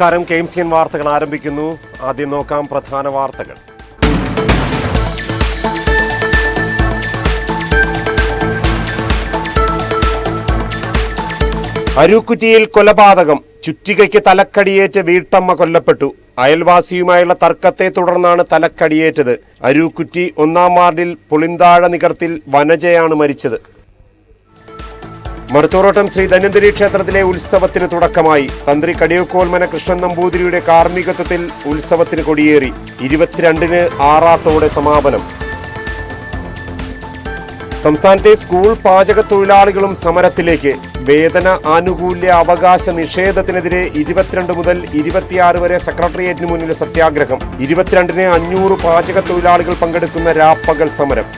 നമസ്കാരം. K M C N വാർത്തകൾ ആരംഭിക്കുന്നു. ആദ്യം നോക്കാം പ്രധാന വാർത്തകൾ. അരൂക്കുറ്റിയിൽ കൊലപാതകം. ചുറ്റികയ്ക്ക് തലക്കടിയേറ്റ് വീട്ടമ്മ കൊല്ലപ്പെട്ടു. അയൽവാസിയുമായുള്ള തർക്കത്തെ തുടർന്നാണ് തലക്കടിയേറ്റത്. അരൂക്കുറ്റി ഒന്നാം വാർഡിൽ പുളിന്താഴ നികർത്തിൽ വനജയാണ് മരിച്ചത്. മറുത്തോറോട്ടം ശ്രീ ധന്വന്തരി ക്ഷേത്രത്തിലെ ഉത്സവത്തിന് തുടക്കമായി. തന്ത്രി കടിയക്കോൽമന കൃഷ്ണൻ നമ്പൂതിരിയുടെ കാർമ്മികത്വത്തിൽ ഉത്സവത്തിന് കൊടിയേറി. ഇരുപത്തിരണ്ടിന് ആറാട്ടോടെ സമാപനം. സംസ്ഥാനത്തെ സ്കൂൾ പാചക തൊഴിലാളികളും സമരത്തിലേക്ക്. വേതന ആനുകൂല്യ അവകാശ നിഷേധത്തിനെതിരെ ഇരുപത്തിരണ്ട് മുതൽ ഇരുപത്തിയാറ് വരെ സെക്രട്ടേറിയറ്റിന് മുന്നിൽ സത്യാഗ്രഹം. ഇരുപത്തിരണ്ടിന് അഞ്ഞൂറ് പാചക തൊഴിലാളികൾ പങ്കെടുക്കുന്ന രാപ്പകൽ സമരം.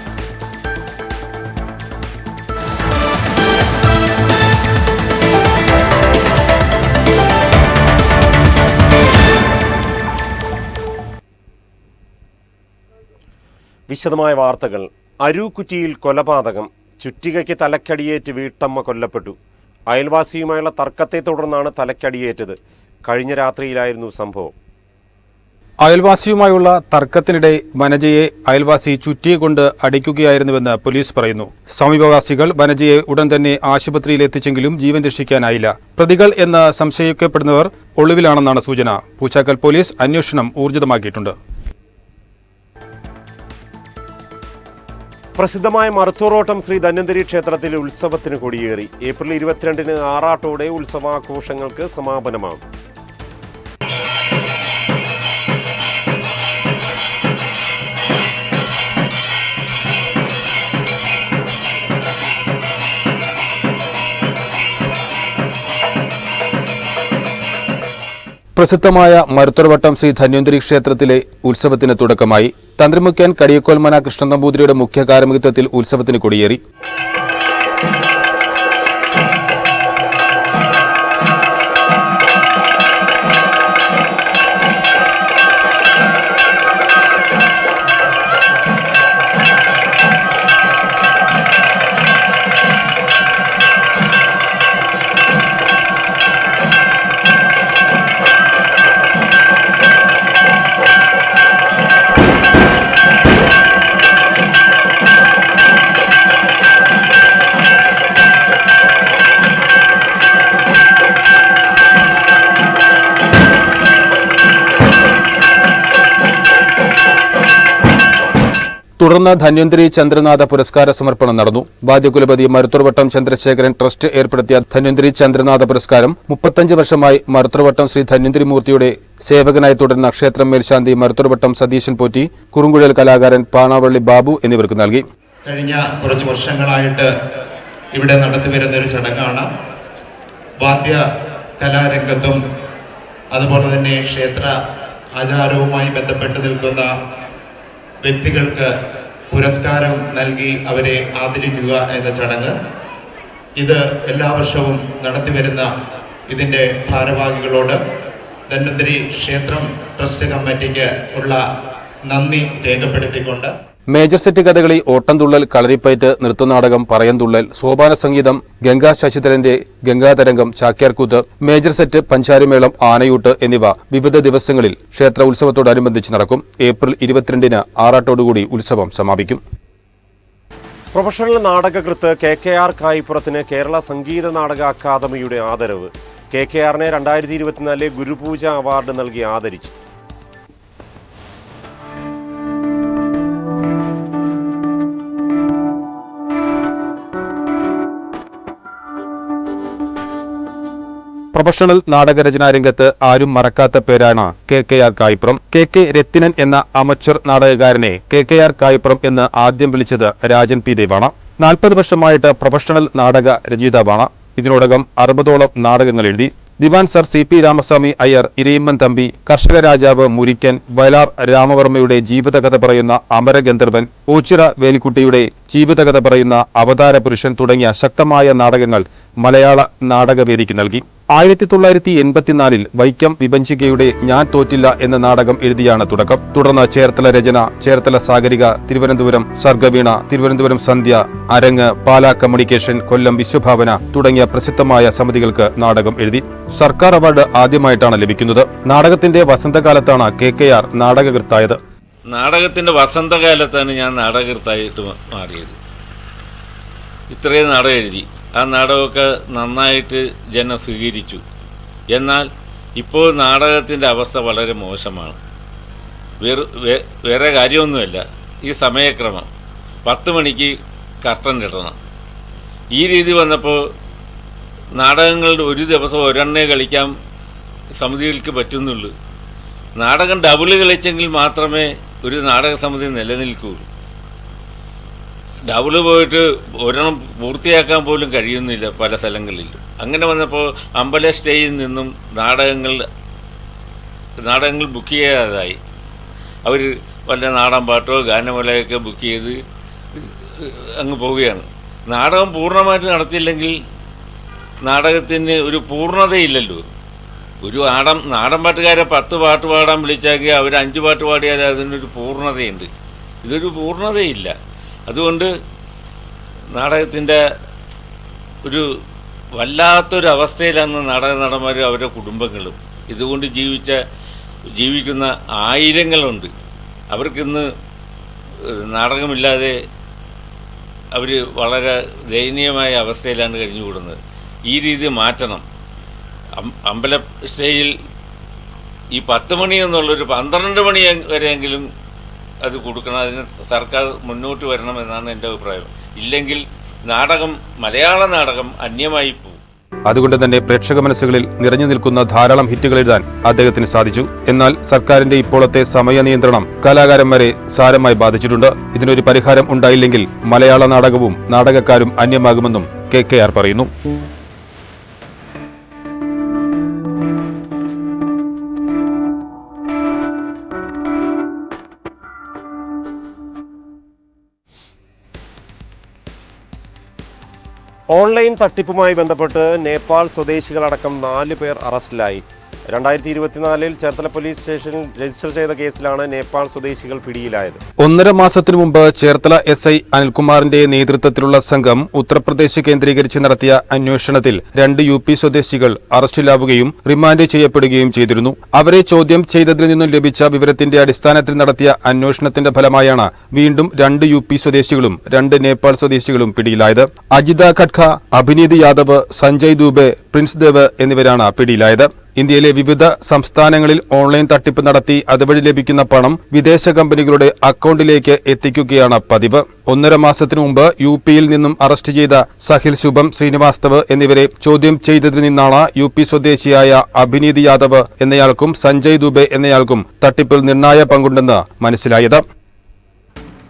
വിശദമായ വാർത്തകൾ. അരൂക്കുറ്റിയിൽ കൊലപാതകം. ചുറ്റികയ്ക്ക് തലക്കടിയേറ്റ് വീട്ടമ്മ കൊല്ലപ്പെട്ടു. അയൽവാസിയുമായുള്ള തർക്കത്തെ തുടർന്നാണ് തലക്കടിയേറ്റത്. കഴിഞ്ഞ രാത്രിയിലായിരുന്നു സംഭവം. അയൽവാസിയുമായുള്ള തർക്കത്തിനിടെ വനജയെ അയൽവാസി ചുറ്റിയെ കൊണ്ട് അടിക്കുകയായിരുന്നുവെന്ന് പോലീസ് പറയുന്നു. സമീപവാസികൾ വനജയെ ഉടൻ തന്നെ ആശുപത്രിയിൽ എത്തിച്ചെങ്കിലും ജീവൻ രക്ഷിക്കാനായില്ല. പ്രതികൾ എന്ന് സംശയിക്കപ്പെടുന്നവർ ഒളിവിലാണെന്നാണ് സൂചന. പൂച്ചാക്കൽ പോലീസ് അന്വേഷണം ഊർജിതമാക്കിയിട്ടുണ്ട്. പ്രസിദ്ധമായ മറുത്തൂറോട്ടം ശ്രീ ധന്വന്തരി ക്ഷേത്രത്തിലെ ഉത്സവത്തിന് കൊടിയേറി. ഏപ്രിൽ ഇരുപത്തിരണ്ടിന് ആറാട്ടോടെ ഉത്സവാഘോഷങ്ങൾക്ക് സമാപനമാകും. പ്രസിദ്ധമായ മരുത്തുറവട്ടം ശ്രീ ധന്വന്തരി ക്ഷേത്രത്തിലെ ഉത്സവത്തിന് തുടക്കമായി. തന്ത്രിമുഖ്യൻ കടിയക്കോൽമന കൃഷ്ണൻ നമ്പൂതിരിയുടെ കാർമ്മികത്വത്തിൽ ഉത്സവത്തിന് കൊടിയേറി. തുടർന്ന് ധന്വന്തരി ചന്ദ്രനാഥ പുരസ്കാര സമർപ്പണം നടന്നു. വാദ്യകുലപതി മരുത്തുറവട്ടം ചന്ദ്രശേഖരൻ ട്രസ്റ്റ് ഏർപ്പെടുത്തിയ ധന്വന്തരി ചന്ദ്രനാഥ പുരസ്കാരം മുപ്പത്തഞ്ച് വർഷമായി മരുത്തുറവട്ടം ശ്രീ ധന്വന്തരി മൂർത്തിയുടെ സേവകനായി തുടരുന്ന ക്ഷേത്രം മേൽശാന്തി മരുത്തുറവട്ടം സതീശൻ പോറ്റി കുറുങ്കുഴൽ കലാകാരൻ പാണാവള്ളി ബാബു എന്നിവർക്ക് നൽകി. കഴിഞ്ഞ കുറച്ച് വർഷങ്ങളായിട്ട് ഇവിടെ നടത്തിവരുന്ന ഒരു ചടങ്ങാണ്. വാദ്യ കലാരംഗത്തും അതുപോലെ തന്നെ ക്ഷേത്ര ആചാരവുമായി ബന്ധപ്പെട്ട് നിൽക്കുന്ന വ്യക്തികൾക്ക് പുരസ്കാരം നൽകി അവരെ ആദരിക്കുക എന്ന ചടങ്ങ് ഇത് എല്ലാ വർഷവും നടത്തിവരുന്ന ഇതിന്റെ ഭാരവാഹികളോട് ധന്വന്തരി ക്ഷേത്രം ട്രസ്റ്റ് കമ്മിറ്റിക്ക് ഉള്ള നന്ദി രേഖപ്പെടുത്തിക്കൊണ്ട് മേജർ സെറ്റ് കഥകളി ഓട്ടംതുള്ളൽ കളരിപ്പയറ്റ് നൃത്തനാടകം പറയന്തുള്ളൽ സോപാന സംഗീതം ഗംഗാ ശശിധരന്റെ ഗംഗാതരംഗം ചാക്യാർകൂത്ത് മേജർ സെറ്റ് പഞ്ചാരിമേളം ആനയൂട്ട് എന്നിവ വിവിധ ദിവസങ്ങളിൽ ക്ഷേത്ര ഉത്സവത്തോടനുബന്ധിച്ച് നടക്കും. ഏപ്രിൽ ഇരുപത്തിരണ്ടിന് ആറാട്ടോടുകൂടി ഉത്സവം സമാപിക്കും. പ്രൊഫഷണൽ നാടകകൃത്ത് കെ കെ ആർ കായിപ്പുറത്തിന് കേരള സംഗീത നാടക അക്കാദമിയുടെ ആദരവ്. കെ കെ ആറിനെ രണ്ടായിരത്തി ഇരുപത്തിനാലിലെ ഗുരുപൂജ അവാർഡ് നൽകി ആദരിച്ചു. പ്രൊഫഷണൽ നാടകരചനാ രംഗത്ത് ആരും മറക്കാത്ത പേരാണ് K K R Kayipram. K K Rathinan എന്ന അമച്ചർ നാടകകാരനെ കെ കെ ആർ കായിപ്രം എന്ന് ആദ്യം വിളിച്ചത് രാജൻ പി ദേവാണ്. നാൽപ്പത് വർഷമായിട്ട് പ്രൊഫഷണൽ നാടക രചയിതാവാണ്. ഇതിനോടകം അറുപതോളം നാടകങ്ങൾ എഴുതി. Diwan sir C P Ramaswami Iyer Irayimman Thampi കർഷക രാജാവ് മുരിക്കൻ വയലാർ രാമവർമ്മയുടെ ജീവിതകഥ പറയുന്ന അമരഗന്ധർവൻ ഓച്ചിറ വേലിക്കുട്ടിയുടെ ജീവിതകഥ പറയുന്ന അവതാര പുരുഷൻ തുടങ്ങിയ ശക്തമായ നാടകങ്ങൾ മലയാള നാടകവേദിക്ക് നൽകി. ആയിരത്തി തൊള്ളായിരത്തി എൺപത്തിനാലിൽ വൈക്കം വിഭഞ്ചികയുടെ ഞാൻ തോറ്റില്ല എന്ന നാടകം എഴുതിയാണ് തുടക്കം. തുടർന്ന് ചേർത്തല രചന ചേർത്തല സാഗരിക തിരുവനന്തപുരം സർഗവീണ തിരുവനന്തപുരം സന്ധ്യ അരങ്ങ് പാലാ കമ്മ്യൂണിക്കേഷൻ കൊല്ലം വിശ്വഭാവന തുടങ്ങിയ പ്രസിദ്ധമായ സമിതികൾക്ക് നാടകം എഴുതി. സർക്കാർ അവാർഡ് ആദ്യമായിട്ടാണ് ലഭിക്കുന്നത്. നാടകത്തിന്റെ വസന്തകാലത്താണ് കെ കെ ആർ നാടകകൃത്തായത്. നാടകത്തിന്റെ വസന്തകാലത്താണ് ഞാൻ നാടകകൃത്തായിട്ട് മാറിയത്. ഇത്രയും നാടകം എഴുതി. ആ നാടകമൊക്കെ നന്നായിട്ട് ജനം സ്വീകരിച്ചു. എന്നാൽ ഇപ്പോൾ നാടകത്തിന്റെ അവസ്ഥ വളരെ മോശമാണ്. വേറെ വേറെ കാര്യമൊന്നുമല്ല. ഈ സമയക്രമം. പത്ത് മണിക്ക് കർട്ടൻ ഇടണം ഈ രീതി വന്നപ്പോൾ നാടകങ്ങളുടെ ഒരു ദിവസം ഒരെണ്ണേ കളിക്കാൻ സമിതികൾക്ക് പറ്റുന്നുള്ളൂ. നാടകം ഡബിൾ കളിച്ചെങ്കിൽ മാത്രമേ ഒരു നാടക സമിതി നിലനിൽക്കുകയുള്ളൂ. ഡബിൾ പോയിട്ട് ഒരെണ്ണം പൂർത്തിയാക്കാൻ പോലും കഴിയുന്നില്ല പല സ്ഥലങ്ങളിലും അങ്ങനെ വന്നപ്പോൾ അമ്പല സ്റ്റേയിൽ നിന്നും നാടകങ്ങൾ നാടകങ്ങൾ ബുക്ക് ചെയ്യാതായി. അവർ വല്ല നാടൻ പാട്ടോ ഗാനമേളയൊക്കെ ബുക്ക് ചെയ്ത് അങ്ങ് പോവുകയാണ്. നാടകം പൂർണമായിട്ട് നടത്തിയില്ലെങ്കിൽ നാടകത്തിന് ഒരു പൂർണതയില്ലല്ലോ. ഒരു ആടം നാടൻ പാട്ടുകാരെ പത്ത് പാട്ട് പാടാൻ വിളിച്ചാൽ അവർ അഞ്ച് പാട്ട് പാടിയാൽ അതിനൊരു പൂർണതയുണ്ട്. ഇതൊരു പൂർണതയില്ല. അതുകൊണ്ട് നാടകത്തിന്റെ ഒരു വല്ലാത്തൊരു അവസ്ഥയിലാണ് നാടക നടന്മാരും അവരുടെ കുടുംബങ്ങളും. ഇതുകൊണ്ട് ജീവിച്ച ജീവിക്കുന്ന ആയിരങ്ങളുണ്ട്. അവർക്കിന്ന് നാടകമില്ലാതെ അവർ വളരെ ദയനീയമായ അവസ്ഥയിലാണ് കഴിഞ്ഞുകൂടുന്നത്. ഈ രീതി മാറ്റണം. അമ്പല സ്റ്റേയിൽ ഈ പത്ത് മണി എന്നുള്ളൊരു പന്ത്രണ്ട് മണി വരെയെങ്കിലും അത് കൊടുക്കണം അതിന് സർക്കാർ മുന്നോട്ട് വരണം എന്നാണ് എന്റെ അഭിപ്രായം. ഇല്ലെങ്കിൽ നാടകം മലയാള നാടകം അന്യമായി പോകും. അതുകൊണ്ട് തന്നെ പ്രേക്ഷക മനസ്സുകളിൽ നിറഞ്ഞു നിൽക്കുന്ന ധാരാളം ഹിറ്റുകൾ എഴുതാൻ അദ്ദേഹത്തിന് സാധിച്ചു. എന്നാൽ സർക്കാരിന്റെ ഇപ്പോഴത്തെ സമയ നിയന്ത്രണം കലാകാരന്മാരെ സാരമായി ബാധിച്ചിട്ടുണ്ട്. ഇതിനൊരു പരിഹാരം ഉണ്ടായില്ലെങ്കിൽ മലയാള നാടകവും നാടകക്കാരും അന്യമാകുമെന്നും കെ കെ ആർ പറയുന്നു. ഓൺലൈൻ തട്ടിപ്പുമായി ബന്ധപ്പെട്ട് നേപ്പാൾ സ്വദേശികളടക്കം നാല് പേർ അറസ്റ്റിലായി. രണ്ടായിരത്തി ഇരുപത്തിനാലിൽ ചേർത്തല പോലീസ് സ്റ്റേഷനിൽ രജിസ്റ്റർ ചെയ്ത കേസിലാണ് നേപ്പാൾ സ്വദേശികൾ പിടിയിലായത്. ഒന്നര മാസത്തിനു മുമ്പ് ചേർത്തല എസ് ഐ അനിൽകുമാറിന്റെ നേതൃത്വത്തിലുള്ള സംഘം ഉത്തർപ്രദേശ് കേന്ദ്രീകരിച്ച് നടത്തിയ അന്വേഷണത്തിൽ രണ്ട് യു പി സ്വദേശികൾ അറസ്റ്റിലാവുകയും റിമാൻഡ് ചെയ്യപ്പെടുകയും ചെയ്തിരുന്നു. അവരെ ചോദ്യം ചെയ്തതിൽ നിന്നും ലഭിച്ച വിവരത്തിന്റെ അടിസ്ഥാനത്തിൽ നടത്തിയ അന്വേഷണത്തിന്റെ ഫലമായാണ് വീണ്ടും രണ്ട് യു പി സ്വദേശികളും രണ്ട് നേപ്പാൾ സ്വദേശികളും പിടിയിലായത്. അജിത ഖഡ്ക അഭിനീത് യാദവ് സഞ്ജയ് ദൂബെ പ്രിൻസ് ദേവ് എന്നിവരാണ് പിടിയിലായത്. ഇന്ത്യയിലെ വിവിധ സംസ്ഥാനങ്ങളിൽ ഓൺലൈൻ തട്ടിപ്പ് നടത്തി അതുവഴി ലഭിക്കുന്ന പണം വിദേശ കമ്പനികളുടെ അക്കൗണ്ടിലേക്ക് എത്തിക്കുകയാണ് പതിവ്. ഒന്നര മാസത്തിനു മുമ്പ് യു പിയിൽ നിന്നും അറസ്റ്റ് ചെയ്ത സഹിൽ ശുഭം ശ്രീനിവാസ്തവ് എന്നിവരെ ചോദ്യം ചെയ്തതിൽ നിന്നാണ് യു പി സ്വദേശിയായ അഭിനീത് യാദവ് എന്നയാൾക്കും സഞ്ജയ് ദുബെ എന്നയാൾക്കും തട്ടിപ്പിൽ നിർണായ പങ്കുണ്ടെന്ന് മനസ്സിലായത്.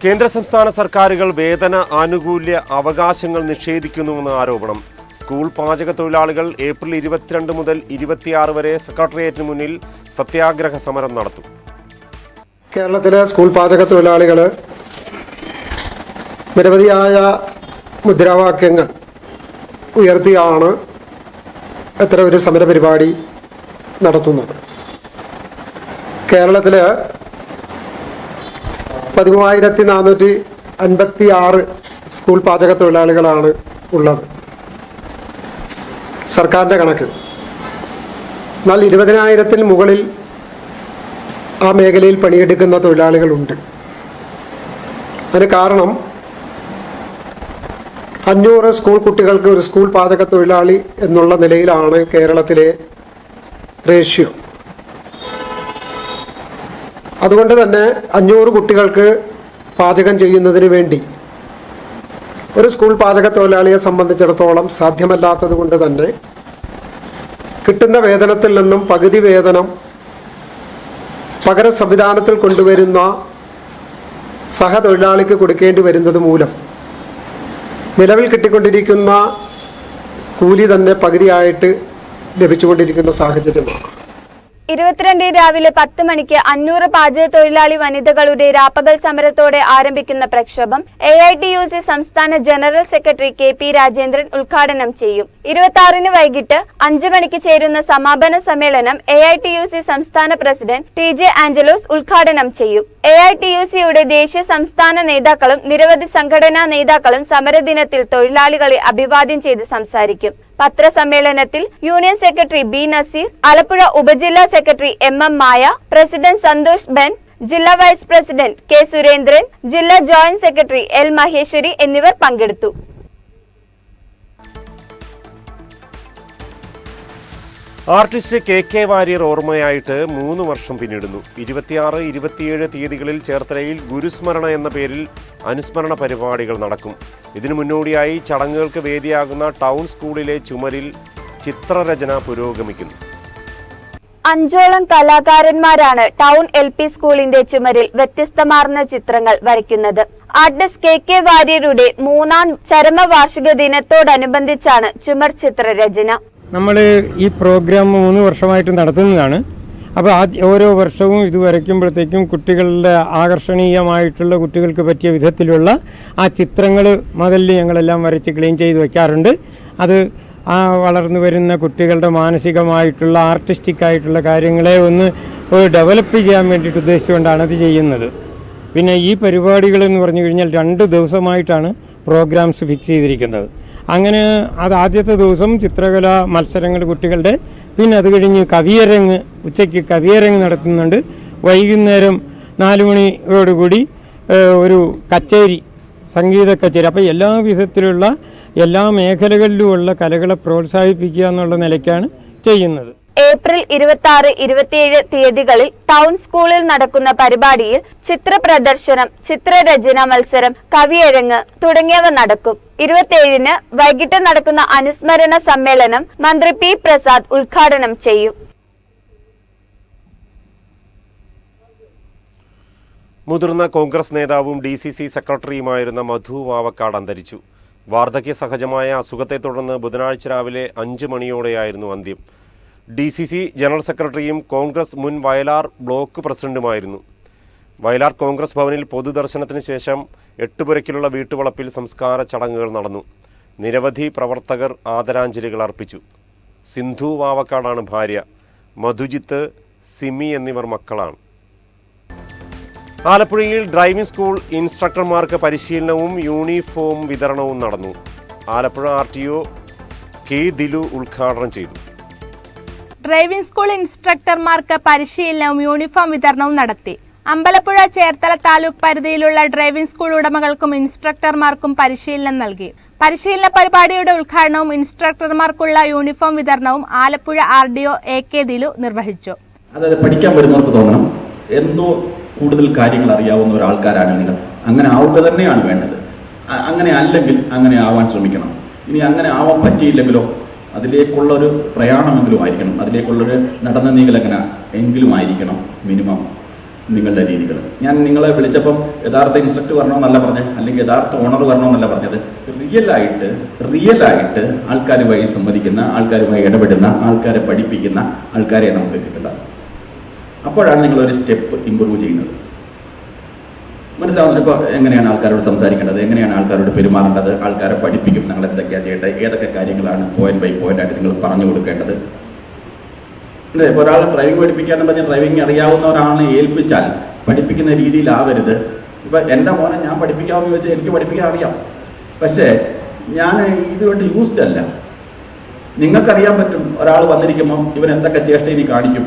കേന്ദ്ര സംസ്ഥാന സർക്കാരുകൾ വേതന ആനുകൂല്യ അവകാശങ്ങൾ നിഷേധിക്കുന്നുവെന്ന് ആരോപണം. സ്കൂൾ പാചക തൊഴിലാളികൾ ഏപ്രിൽ ഇരുപത്തിരണ്ട് മുതൽ ഇരുപത്തിയാറ് വരെ സെക്രട്ടേറിയറ്റിന് മുന്നിൽ സത്യാഗ്രഹ സമരം നടത്തും. കേരളത്തിലെ സ്കൂൾ പാചക തൊഴിലാളികൾ നിരവധിയായ മുദ്രാവാക്യങ്ങൾ ഉയർത്തിയാണ് ഇത്ര ഒരു സമരപരിപാടി നടത്തുന്നത്. കേരളത്തിൽ പതിമൂവായിരത്തി നാനൂറ്റി അൻപത്തി ആറ് സ്കൂൾ പാചക തൊഴിലാളികളാണ് ഉള്ളത്. സർക്കാരിന്റെ കണക്ക്. എന്നാൽ ഇരുപതിനായിരത്തിന് മുകളിൽ ആ മേഖലയിൽ പണിയെടുക്കുന്ന തൊഴിലാളികളുണ്ട്. അതിന് കാരണം അഞ്ഞൂറ് സ്കൂൾ കുട്ടികൾക്ക് ഒരു സ്കൂൾ പാചക തൊഴിലാളി എന്നുള്ള നിലയിലാണ് കേരളത്തിലെ റേഷ്യോ. അതുകൊണ്ട് തന്നെ അഞ്ഞൂറ് കുട്ടികൾക്ക് പാചകം ചെയ്യുന്നതിന് വേണ്ടി ഒരു സ്കൂൾ പാചക തൊഴിലാളിയെ സംബന്ധിച്ചിടത്തോളം സാധ്യമല്ലാത്തത് കൊണ്ട് തന്നെ കിട്ടുന്ന വേതനത്തിൽ നിന്നും പകുതി വേതനം പകര സംവിധാനത്തിൽ കൊണ്ടുവരുന്ന സഹതൊഴിലാളിക്ക് കൊടുക്കേണ്ടി വരുന്നത് മൂലം. നിലവിൽ കിട്ടിക്കൊണ്ടിരിക്കുന്ന കൂലി തന്നെ പകുതിയായിട്ട് ലഭിച്ചുകൊണ്ടിരിക്കുന്ന സാഹചര്യമാണ്. ഇരുപത്തിരണ്ട് രാവിലെ പത്ത് മണിക്ക് അഞ്ഞൂറ് പാചക തൊഴിലാളി വനിതകളുടെ രാപ്പകൽ സമരത്തോടെ ആരംഭിക്കുന്ന പ്രക്ഷോഭം A I T U C സംസ്ഥാന general secretary K P Rajendran ഉദ്ഘാടനം ചെയ്യും. ഇരുപത്തി ആറിന് വൈകിട്ട് അഞ്ചു മണിക്ക് ചേരുന്ന സമാപന സമ്മേളനം A I T U C സംസ്ഥാന പ്രസിഡന്റ് ടി ജെ ആഞ്ചലോസ് ഉദ്ഘാടനം ചെയ്യും. എ ഐ ടി യു സിയുടെ ദേശീയ സംസ്ഥാന നേതാക്കളും നിരവധി സംഘടനാ നേതാക്കളും സമരദിനത്തിൽ തൊഴിലാളികളെ അഭിവാദ്യം ചെയ്ത് സംസാരിക്കും. പത്രസമ്മേളനത്തിൽ union secretary B Naseer Alappuzha ഉപജില്ലാ secretary M M Maya president Santhosh Ben ജില്ലാ വൈസ് പ്രസിഡന്റ് കെ സുരേന്ദ്രൻ ജില്ലാ ജോയിന്റ് സെക്രട്ടറി എൽ മഹേശ്വരി എന്നിവർ പങ്കെടുത്തു. ആർട്ടിസ്റ്റ് കെ കെ വാര്യർ ഓർമ്മയായിട്ട് മൂന്ന് വർഷം പിന്നിടുന്നു. ഇരുപത്തിയാറ് ഇരുപത്തിയേഴ് തീയതികളിൽ ചേർത്തലയിൽ ഗുരുസ്മരണ എന്ന പേരിൽ അനുസ്മരണ പരിപാടികൾ നടക്കും. ഇതിനു മുന്നോടിയായി ചടങ്ങുകൾക്ക് വേദിയാകുന്ന ടൗൺ സ്കൂളിലെ ചുമരിൽ ചിത്രരചന പുരോഗമിക്കുന്നു. അഞ്ചോളം കലാകാരന്മാരാണ് ടൗൺ എൽ പി സ്കൂളിന്റെ ചുമരിൽ വ്യത്യസ്തമാർന്ന ചിത്രങ്ങൾ വരയ്ക്കുന്നത്. ആർട്ടിസ്റ്റ് കെ കെ വാര്യരുടെ മൂന്നാം ചരമവാർഷിക ദിനത്തോടനുബന്ധിച്ചാണ് ചുമർ ചിത്രരചന. നമ്മൾ ഈ പ്രോഗ്രാം മൂന്ന് വർഷമായിട്ട് നടത്തുന്നതാണ്. അപ്പോൾ ആദ്യ ഓരോ വർഷവും ഇത് വരയ്ക്കുമ്പോഴത്തേക്കും കുട്ടികളുടെ ആകർഷണീയമായിട്ടുള്ള കുട്ടികൾക്ക് പറ്റിയ വിധത്തിലുള്ള ആ ചിത്രങ്ങൾ മുതലിൽ ഞങ്ങളെല്ലാം വരച്ച് ക്ലീൻ ചെയ്ത് വയ്ക്കാറുണ്ട് അത് ആ വളർന്നു വരുന്ന കുട്ടികളുടെ മാനസികമായിട്ടുള്ള ആർട്ടിസ്റ്റിക് ആയിട്ടുള്ള കാര്യങ്ങളെ ഒന്ന് ഡെവലപ്പ് ചെയ്യാൻ വേണ്ടിയിട്ട് ഉദ്ദേശിച്ചുകൊണ്ടാണ് അത് ചെയ്യുന്നത്. പിന്നെ ഈ പരിപാടികളെന്ന് പറഞ്ഞു കഴിഞ്ഞാൽ രണ്ട് ദിവസമായിട്ടാണ് പ്രോഗ്രാംസ് ഫിക്സ് ചെയ്തിരിക്കുന്നത്. അങ്ങനെ അത് ആദ്യത്തെ ദിവസം ചിത്രകല മത്സരങ്ങൾ കുട്ടികളുടെ. പിന്നെ അത് കഴിഞ്ഞ് കവിയരങ്ങ് ഉച്ചയ്ക്ക് കവിയരങ്ങ് നടത്തുന്നുണ്ട്. വൈകുന്നേരം നാല് മണിയോടുകൂടി ഒരു കച്ചേരി സംഗീത കച്ചേരി. അപ്പോൾ എല്ലാ വിധത്തിലുള്ള എല്ലാ മേഖലകളിലുമുള്ള കലകളെ പ്രോത്സാഹിപ്പിക്കുക എന്നുള്ള നിലയ്ക്കാണ് ചെയ്യുന്നത്. ഏപ്രിൽ ഇരുപത്തി ആറ് ഇരുപത്തിയേഴ് തീയതികളിൽ ടൗൺ സ്കൂളിൽ നടക്കുന്ന പരിപാടിയിൽ ചിത്ര പ്രദർശനം ചിത്രരചന മത്സരം കവിയരങ്ങ് തുടങ്ങിയവ നടക്കും. ഇരുപത്തിയേഴിന് വൈകിട്ട് നടക്കുന്ന അനുസ്മരണ സമ്മേളനം മന്ത്രി പി പ്രസാദ് ഉദ്ഘാടനം ചെയ്യും. മുതിർന്ന കോൺഗ്രസ് നേതാവും ഡി സി സി സെക്രട്ടറിയുമായിരുന്ന മധു വാവക്കാട് അന്തരിച്ചു. വാർദ്ധക്യ സഹജമായ അസുഖത്തെ തുടർന്ന് ബുധനാഴ്ച രാവിലെ അഞ്ച് മണിയോടെയായിരുന്നു അന്ത്യം. ഡി സി സി ജനറൽ സെക്രട്ടറിയും കോൺഗ്രസ് മുൻ വയലാർ ബ്ലോക്ക് പ്രസിഡന്റുമായിരുന്നു. വയലാർ കോൺഗ്രസ് ഭവനിൽ പൊതുദർശനത്തിന് ശേഷം എട്ടുപുരയ്ക്കിലുള്ള വീട്ടുവളപ്പിൽ സംസ്കാര ചടങ്ങുകൾ നടന്നു. നിരവധി പ്രവർത്തകർ ആദരാഞ്ജലികൾ അർപ്പിച്ചു. സിന്ധു വാവക്കാടാണ് ഭാര്യ. മധുജിത്ത് സിമി എന്നിവർ മക്കളാണ്. ആലപ്പുഴയിൽ ഡ്രൈവിംഗ് സ്കൂൾ ഇൻസ്ട്രക്ടർമാർക്ക് പരിശീലനവും യൂണിഫോം വിതരണവും നടന്നു. Alappuzha R T O K Dilu ഉദ്ഘാടനം ചെയ്തു. ഡ്രൈവിംഗ് സ്കൂൾ ഇൻസ്ട്രക്ടർമാർക്ക് പരിശീലനവും യൂണിഫോം വിതരണവും നടത്തി. അമ്പലപ്പുഴ ചേർത്തല താലൂക്ക് പരിധിയിലുള്ള ഡ്രൈവിംഗ് സ്കൂൾ ഉടമകൾക്കും ഇൻസ്ട്രക്ടർമാർക്കും പരിശീലനം നൽകി. പരിശീലന പരിപാടിയുടെ ഉദ്ഘാടനവും ഇൻസ്ട്രക്ടർമാർക്കുള്ള യൂണിഫോം വിതരണവും Alappuzha R D O A K Dilu നിർവഹിച്ചു. അതായത് പഠിക്കാൻ വരുന്നവർക്ക് തോന്നണം. എന്തോ കൂടുതൽ കാര്യങ്ങൾ അറിയാവുന്ന ഒരാൾക്കാരാണ് നിങ്ങൾ. അങ്ങനെ ആവുക തന്നെയാണ് വേണ്ടത്. അങ്ങനെ അല്ലെങ്കിൽ അങ്ങനെ ആവാൻ ശ്രമിക്കണം. ഇനി അങ്ങനെ ആവാൻ പറ്റിയില്ലെങ്കിലോ അതിലേക്കുള്ള ഒരു പ്രയാണമെങ്കിലും ആയിരിക്കണം അതിലേക്കുള്ളൊരു നടന്ന നീങ്ങലങ്ങനെ എങ്കിലും ആയിരിക്കണം മിനിമം നിങ്ങളുടെ രീതികൾ. ഞാൻ നിങ്ങളെ വിളിച്ചപ്പം യഥാർത്ഥ ഇൻസ്ട്രക്ടർ വരണമെന്നല്ല പറഞ്ഞത് അല്ലെങ്കിൽ യഥാർത്ഥ ഓണർ വരണമെന്നല്ല പറഞ്ഞത്. റിയലായിട്ട് റിയലായിട്ട് ആൾക്കാരുമായി സംവദിക്കുന്ന ആൾക്കാരുമായി ഇടപെടുന്ന ആൾക്കാരെ പഠിപ്പിക്കുന്ന ആൾക്കാരെ നമുക്ക് കിട്ടുക അപ്പോഴാണ് നിങ്ങളൊരു സ്റ്റെപ്പ് ഇമ്പ്രൂവ് ചെയ്യുന്നത്. മനസ്സിലാവുന്നത് ഇപ്പോൾ എങ്ങനെയാണ് ആൾക്കാരോട് സംസാരിക്കേണ്ടത് എങ്ങനെയാണ് ആൾക്കാരോട് പെരുമാറേണ്ടത് ആൾക്കാരെ പഠിപ്പിക്കും നിങ്ങൾ എന്തൊക്കെയാണ് ചെയ്യേണ്ടത് ഏതൊക്കെ കാര്യങ്ങളാണ് പോയിന്റ് ബൈ പോയിന്റ് ആയിട്ട് നിങ്ങൾ പറഞ്ഞു കൊടുക്കേണ്ടത്. അല്ലേ? ഇപ്പോൾ ഒരാൾ ഡ്രൈവിംഗ് പഠിപ്പിക്കാന്ന് പറഞ്ഞാൽ ഡ്രൈവിംഗ് അറിയാവുന്ന ഒരാളെ ഏൽപ്പിച്ചാൽ പഠിപ്പിക്കുന്ന രീതിയിലാവരുത്. ഇപ്പം എന്റെ മോനെ ഞാൻ പഠിപ്പിക്കാമെന്ന് വെച്ചാൽ എനിക്ക് പഠിപ്പിക്കാൻ അറിയാം. പക്ഷേ ഞാൻ ഇതുകൊണ്ട് യൂസ്ഡ് അല്ല. നിങ്ങൾക്കറിയാൻ പറ്റും ഒരാൾ വന്നിരിക്കുമ്പോൾ ഇവൻ എന്തൊക്കെ ചേഷ്ട ഇനി കാണിക്കും.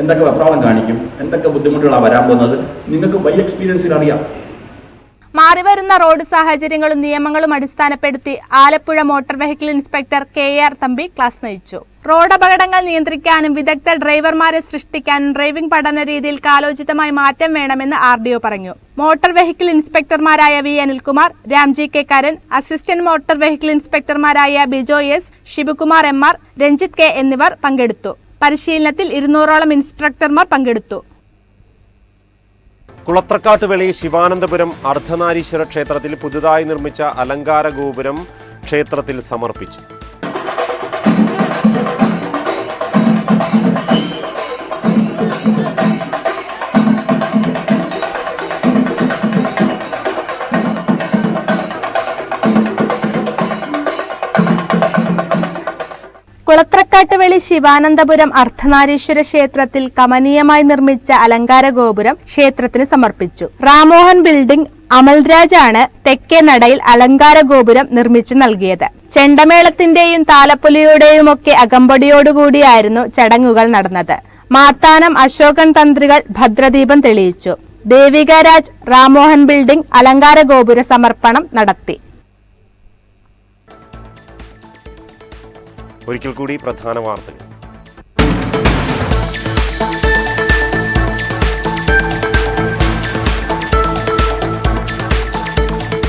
എന്തൊക്കെ വെപ്രാളം കാണിക്കും? എന്തൊക്കെ ബുദ്ധിമുട്ടുകളാണ് വരാൻ പോകുന്നത്? നിങ്ങൾക്ക് ബൈ എക്സ്പീരിയൻസിൽ അറിയാം. മാറിവരുന്ന റോഡ് സാഹചര്യങ്ങളും നിയമങ്ങളും അടിസ്ഥാനപ്പെടുത്തി Alappuzha motor vehicle inspector K R Thampi class നയിച്ചു. റോഡ് അപകടങ്ങൾ നിയന്ത്രിക്കാനും വിദഗ്ധ ഡ്രൈവർമാരെ സൃഷ്ടിക്കാനും ഡ്രൈവിംഗ് പഠന രീതിയിൽ കാലോചിതമായി മാറ്റം വേണമെന്ന് ആർ ഡി ഒ പറഞ്ഞു. Motor vehicle ഇൻസ്പെക്ടർമാരായ V Anilkumar Ramji K Karan assistant motor vehicle ഇൻസ്പെക്ടർമാരായ Bijo S Sivakumar M R Ranjith K എന്നിവർ പങ്കെടുത്തു. പരിശീലനത്തിൽ ഇരുന്നൂറോളം ഇൻസ്ട്രക്ടർമാർ പങ്കെടുത്തു. കുളത്രക്കാട്ടുവെളി ശിവാനന്ദപുരം അർദ്ധനാരീശ്വര ക്ഷേത്രത്തിൽ പുതുതായി നിർമ്മിച്ച അലങ്കാര ഗോപുരം ക്ഷേത്രത്തിൽ സമർപ്പിച്ചു. വെള്ളാട്ടുവെളി ശിവാനന്ദപുരം അർദ്ധനാരീശ്വര ക്ഷേത്രത്തിൽ കമനീയമായി നിർമ്മിച്ച അലങ്കാര ഗോപുരം ക്ഷേത്രത്തിന് സമർപ്പിച്ചു. റാമോഹൻ ബിൽഡിംഗ് അമൽരാജാണ് തെക്കേ നടയിൽ അലങ്കാര ഗോപുരം നിർമ്മിച്ചു നൽകിയത്. ചെണ്ടമേളത്തിന്റെയും താലപ്പൊലിയുടെയും ഒക്കെ അകമ്പടിയോടുകൂടിയായിരുന്നു ചടങ്ങുകൾ നടന്നത്. മാത്താനം അശോകൻ തന്ത്രികൾ ഭദ്രദീപം തെളിയിച്ചു. ദേവികരാജ് റാമോഹൻ ബിൽഡിംഗ് അലങ്കാര ഗോപുര സമർപ്പണം നടത്തി. ഒരിക്കൽ കൂടി പ്രധാന വാർത്തകൾ.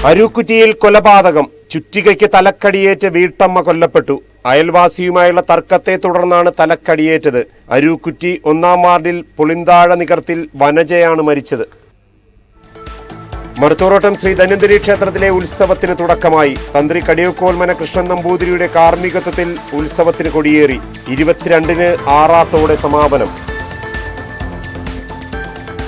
അരൂക്കുറ്റിയിൽ കൊലപാതകം. ചുറ്റികയ്ക്ക് തലക്കടിയേറ്റ് വീട്ടമ്മ കൊല്ലപ്പെട്ടു. അയൽവാസിയുമായുള്ള തർക്കത്തെ തുടർന്നാണ് തലക്കടിയേറ്റത്. അരൂക്കുറ്റി ഒന്നാം വാർഡിൽ പുളിന്താഴ നികർത്തിൽ വനജയാണ് മരിച്ചത്. മറുത്തോറോട്ടം ശ്രീ ധന്വന്തരി ക്ഷേത്രത്തിലെ ഉത്സവത്തിന് തുടക്കമായി. തന്ത്രി കടിയക്കോൽമന കൃഷ്ണൻ നമ്പൂതിരിയുടെ കാർമ്മികത്വത്തിൽ ഉത്സവത്തിന് കൊടിയേറി. ഇരുപത്തിരണ്ടിന് ആറാട്ടോടെ സമാപനം.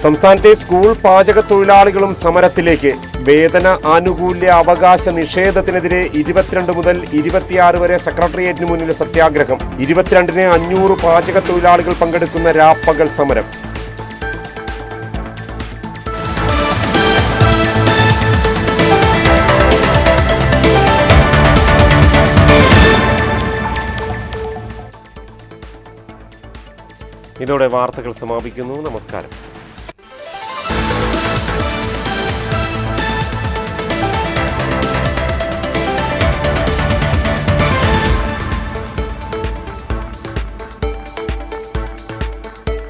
സംസ്ഥാനത്തെ സ്കൂൾ പാചക തൊഴിലാളികളും സമരത്തിലേക്ക്. വേതന ആനുകൂല്യ അവകാശ നിഷേധത്തിനെതിരെ ഇരുപത്തിരണ്ട് മുതൽ ഇരുപത്തിയാറ് വരെ സെക്രട്ടേറിയറ്റിന് മുന്നിൽ സത്യാഗ്രഹം. ഇരുപത്തിരണ്ടിന് അഞ്ഞൂറ് പാചക തൊഴിലാളികൾ പങ്കെടുക്കുന്ന രാപ്പകൽ സമരം. ഇതോടെ വാർത്തകൾ സമാപിക്കുന്നു. നമസ്കാരം.